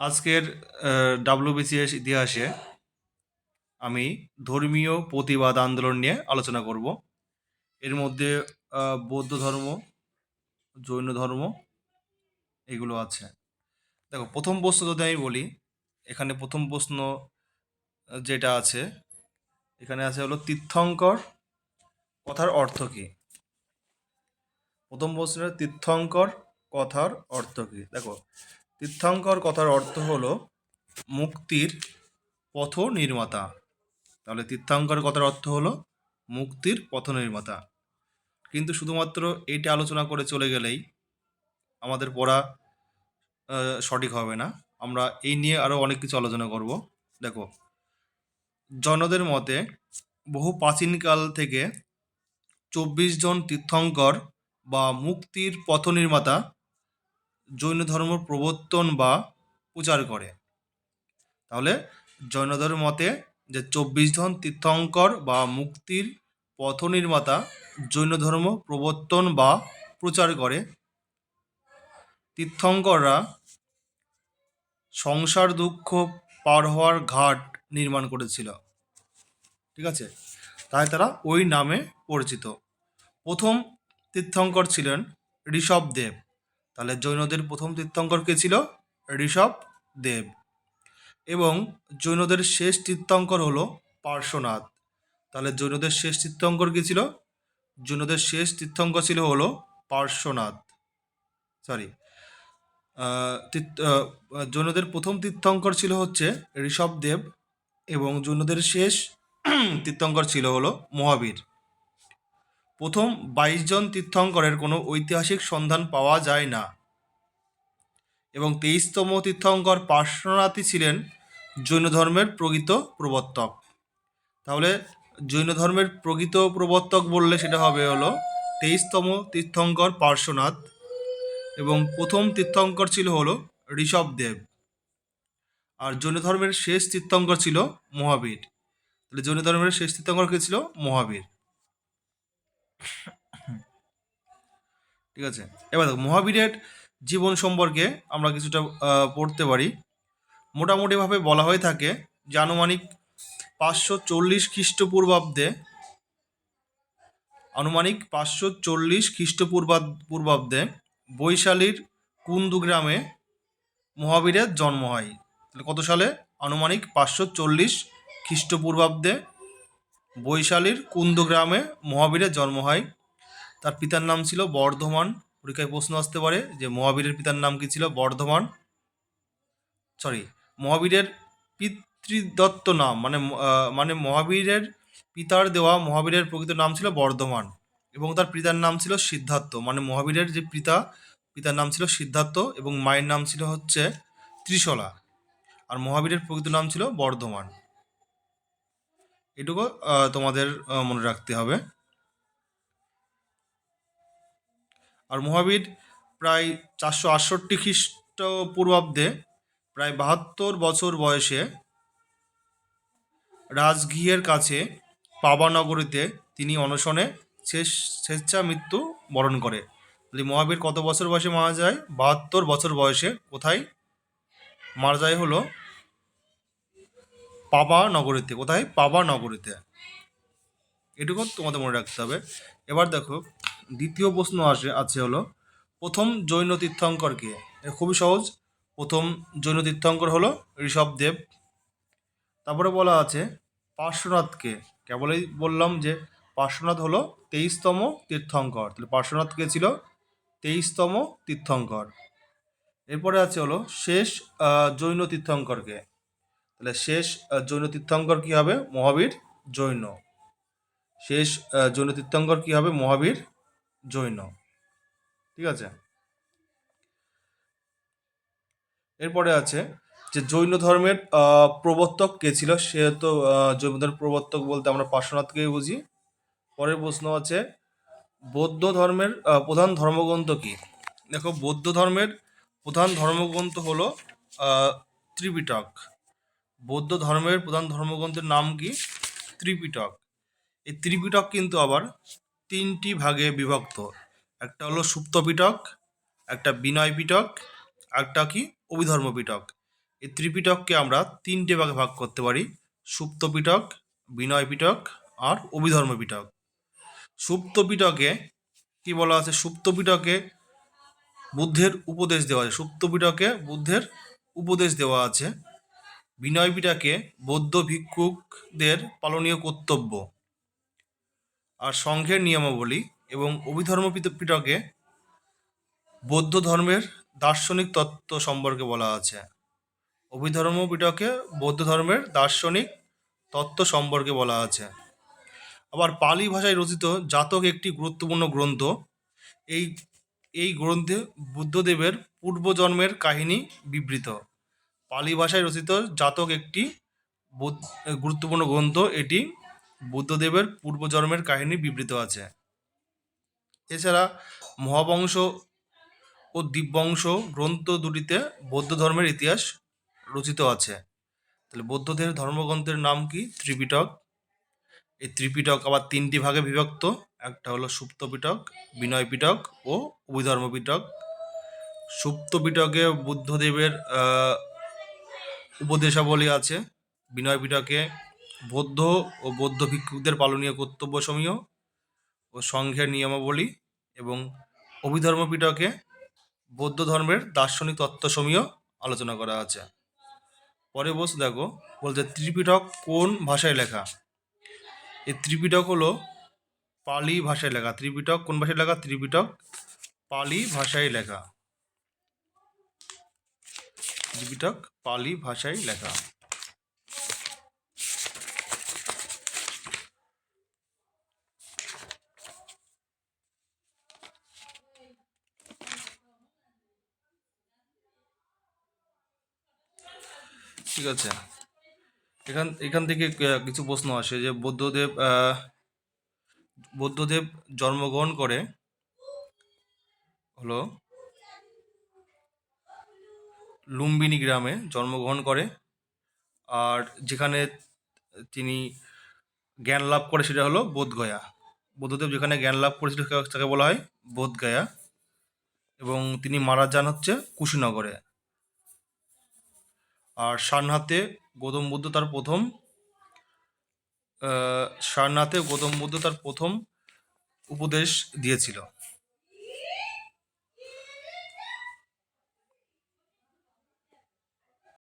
আজকের ডাব্লিউবিসিএস ইতিহাসে আমি ধর্মীয় প্রতিবাদ আন্দোলন নিয়ে আলোচনা করব। এর মধ্যে বৌদ্ধ ধর্ম, জৈন ধর্ম, এগুলো আছে। দেখো, প্রথম প্রশ্ন যদি আমি বলি, এখানে প্রথম প্রশ্ন, যেটা আছে, এখানে আছে হলো তীর্থঙ্কর, কথার অর্থ কী? প্রথম প্রশ্নের তীর্থঙ্কর, কথার অর্থ কী? দেখো তীর্থঙ্কর কথার অর্থ হলো মুক্তির পথ নির্মাতা। তাহলে তীর্থঙ্কর কথার অর্থ হলো মুক্তির পথ নির্মাতা। কিন্তু শুধুমাত্র এইটা আলোচনা করে চলে গেলেই আমাদের পড়া সঠিক হবে না। আমরা এই নিয়ে আরও অনেক কিছু আলোচনা করব। দেখো, জনদের মতে বহু প্রাচীনকাল থেকে চব্বিশ জন তীর্থঙ্কর বা মুক্তির পথ নির্মাতা জৈন ধর্ম প্রবর্তন বা প্রচার করে। তাহলে জৈনদের মতে যে চব্বিশ জন তীর্থঙ্কর বা মুক্তির পথ নির্মাতা জৈন ধর্ম প্রবর্তন বা প্রচার করে। তীর্থঙ্কররা সংসার দুঃখ পার হওয়ার ঘাট নির্মাণ করেছিল। ঠিক আছে? তাই তারা ওই নামে পরিচিত। প্রথম তীর্থঙ্কর ছিলেন ঋষভ দেব। তাহলে জৈনদের প্রথম তীর্থঙ্কর কে ছিল? ঋষভ দেব। এবং জৈনদের শেষ তীর্থঙ্কর হলো পার্শ্বনাথ। তাহলে জৈনদের শেষ তীর্থঙ্কর কে ছিল? জৈনদের শেষ তীর্থঙ্কর ছিল হলো পার্শ্বনাথ। সরি জৈনদের প্রথম তীর্থঙ্কর ছিল হচ্ছে ঋষভদেব এবং জৈনদের শেষ তীর্থঙ্কর ছিল হলো মহাবীর। প্রথম বাইশ জন তীর্থঙ্করের কোনো ঐতিহাসিক সন্ধান পাওয়া যায় না। এবং তেইশতম তীর্থঙ্কর পার্শ্বনাথই ছিলেন জৈন ধর্মের প্রকৃত প্রবর্তক। তাহলে জৈন ধর্মের প্রকৃত প্রবর্তক বললে সেটা হবে হলো তেইশতম তীর্থঙ্কর পার্শ্বনাথ এবং প্রথম তীর্থঙ্কর ছিল হলো ঋষভদেব। আর জৈন ধর্মের শেষ তীর্থঙ্কর ছিল মহাবীর। তাহলে জৈন ধর্মের শেষ তীর্থঙ্কর কে ছিল মহাবীর। ঠিক আছে? এবার দেখো মহাবীরের জীবন সম্পর্কে আমরা কিছুটা পড়তে পারি। মোটামুটিভাবে বলা হয়ে থাকে যে আনুমানিক পাঁচশো চল্লিশ খ্রিস্টপূর্বাব্দে, আনুমানিক পাঁচশো চল্লিশ খ্রিস্টপূর্বাদ, পূর্বাব্দে বৈশালীর কুন্দু গ্রামে মহাবীরের জন্ম হয়। তাহলে কত সালে? আনুমানিক পাঁচশো চল্লিশ খ্রিস্টপূর্বাব্দে বৈশালীর কুন্দু গ্রামে মহাবীরের জন্ম হয়। তার পিতার নাম ছিল বর্ধমান। পরীক্ষায় প্রশ্ন আসতে পারে যে মহাবীরের পিতার নাম কি ছিল বর্ধমান? সরি মহাবীরের পিতৃদত্ত নাম মানে মানে মহাবীরের পিতার দেওয়া মহাবীরের প্রকৃত নাম ছিল বর্ধমান এবং তার পিতার নাম ছিল সিদ্ধার্থ। মানে মহাবীরের যে পিতা, পিতার নাম ছিল সিদ্ধার্থ এবং মায়ের নাম ছিল হচ্ছে ত্রিশলা। আর মহাবীরের প্রকৃত নাম ছিল বর্ধমান। এটুকু তোমাদের মনে রাখতে হবে। আর মহাবীর প্রায় চারশো আটষট্টি খ্রিস্টপূর্বাব্দে প্রায় বাহাত্তর বছর বয়সে রাজগৃহের কাছে পাবানগরীতে তিনি অনশনে শেষ স্বেচ্ছা মৃত্যু বরণ করে। তাহলে মহাবীর কত বছর বয়সে মারা যায়? বাহাত্তর বছর বয়সে। কোথায়? মারা যায় হলো পাবা নগরীতে, কোথায়? পাবা নগরীতে। এটুকু তোমাদের মনে রাখতে হবে। এবার দেখো, দ্বিতীয় প্রশ্ন আসে, আছে হলো, প্রথম জৈন তীর্থঙ্করকে খুবই সহজ। প্রথম জৈন তীর্থঙ্কর হলো ঋষভদেব তারপরে বলা আছে পার্শ্বনাথকে কেবলই বললাম যে, পার্শ্বনাথ হলো তেইশতম তীর্থঙ্কর। তাহলে পার্শ্বনাথ কে ছিল? তেইশতম তীর্থঙ্কর। এরপরে আছে হলো, শেষ জৈন তীর্থঙ্করকে তাহলে শেষ জৈন তীর্থঙ্কর কি হবে? মহাবীর জৈন। শেষ জৈন তীর্থঙ্কর কি হবে? মহাবীর জৈন। ঠিক আছে? এরপরে আছে যে জৈন ধর্মের প্রবর্তক কে ছিল? সে তো জৈন ধর্মের প্রবর্তক বলতে আমরা পার্শ্বনাথকেই বুঝি। পরের প্রশ্ন আছে, বৌদ্ধ ধর্মের প্রধান ধর্মগ্রন্থ কি? দেখো, বৌদ্ধ ধর্মের প্রধান ধর্মগ্রন্থ হলো ত্রিপিটক। বৌদ্ধ ধর্মের প্রধান ধর্মগ্রন্থের নাম কি? ত্রিপিটক। এই ত্রিপিটক কিন্তু আবার তিনটি ভাগে বিভক্ত। একটা হলো সুপ্ত পিটক একটা বিনয় পিটক একটা কি? অভিধর্ম পিটক এই ত্রিপিটককে আমরা তিনটে ভাগে ভাগ করতে পারি সুপ্ত পিটক বিনয় পিটক আর অভিধর্ম পিটক সুপ্ত পিটকে কি বলা আছে? সুপ্ত পিটকে বুদ্ধের উপদেশ দেওয়া আছে। সুপ্ত পিটকে বুদ্ধের উপদেশ দেওয়া আছে। বিনয় পিটকে বৌদ্ধ ভিক্ষুকদের পালনীয় কর্তব্য আর সংঘের নিয়মাবলী এবং অভিধর্ম পিটকে বৌদ্ধ ধর্মের দার্শনিক তত্ত্ব সম্পর্কে বলা আছে। অভিধর্ম পিটকে বৌদ্ধ ধর্মের দার্শনিক তত্ত্ব সম্পর্কে বলা আছে। আবার পালি ভাষায় রচিত জাতক একটি গুরুত্বপূর্ণ গ্রন্থ। এই এই গ্রন্থে বুদ্ধদেবের পূর্বজন্মের কাহিনী বিবৃত। পালি ভাষায় রচিত জাতক একটি গুরুত্বপূর্ণ গ্রন্থ। এটি বুদ্ধদেবের পূর্বজন্মের কাহিনী বিবৃত আছে। এছাড়া মহাবংশ ও দিব্যংশ গ্রন্থ দুটিতে বৌদ্ধ ধর্মের ইতিহাস রচিত আছে। তাহলে বৌদ্ধদের ধর্মগ্রন্থের নাম কি? ত্রিপিটক। এই ত্রিপিটক আবার তিনটি ভাগে বিভক্ত। একটা হলো সুপ্ত পিটক বিনয় পিটক ও অভিধর্ম পিটক সুপ্ত পিটকে বুদ্ধদেবের উপদেশাবলী আছে, বিনয় পিটকে বৌদ্ধ ও বৌদ্ধ ভিক্ষুকদের পালনীয় কর্তব্যসমূহ ও সংঘের নিয়মাবলী এবং অভিধর্ম পিটকে বৌদ্ধ ধর্মের দার্শনিক তত্ত্বসমূহ আলোচনা করা আছে। পরে বস দেখো বলতে ত্রিপিটক কোন ভাষায় লেখা? এই ত্রিপিটক হলো পালি ভাষায় লেখা। ত্রিপিটক কোন ভাষায় লেখা? ত্রিপিটক পালি ভাষায় লেখা। ত্রিপিটক পালি ভাষায় লেখা। ঠিক আছে। এখান এখান থেকে কিছু প্রশ্ন আসে যে বৌদ্ধদেব বুদ্ধদেব জন্মগ্রহণ করে, হলো লুম্বিনী গ্রামে জন্মগ্রহণ করে। আর যেখানে তিনি জ্ঞান লাভ করে সেটা হলো বোধগয়া। বুদ্ধদেব যেখানে জ্ঞান লাভ করেছিল তাকে বলা হয় বোধগয়া। এবং তিনি মারা যান হচ্ছে কুশীনগরে। আর সারনাথে গৌতম বুদ্ধ তার প্রথম সারনাথে গৌতম বুদ্ধ তার প্রথম উপদেশ দিয়েছিল।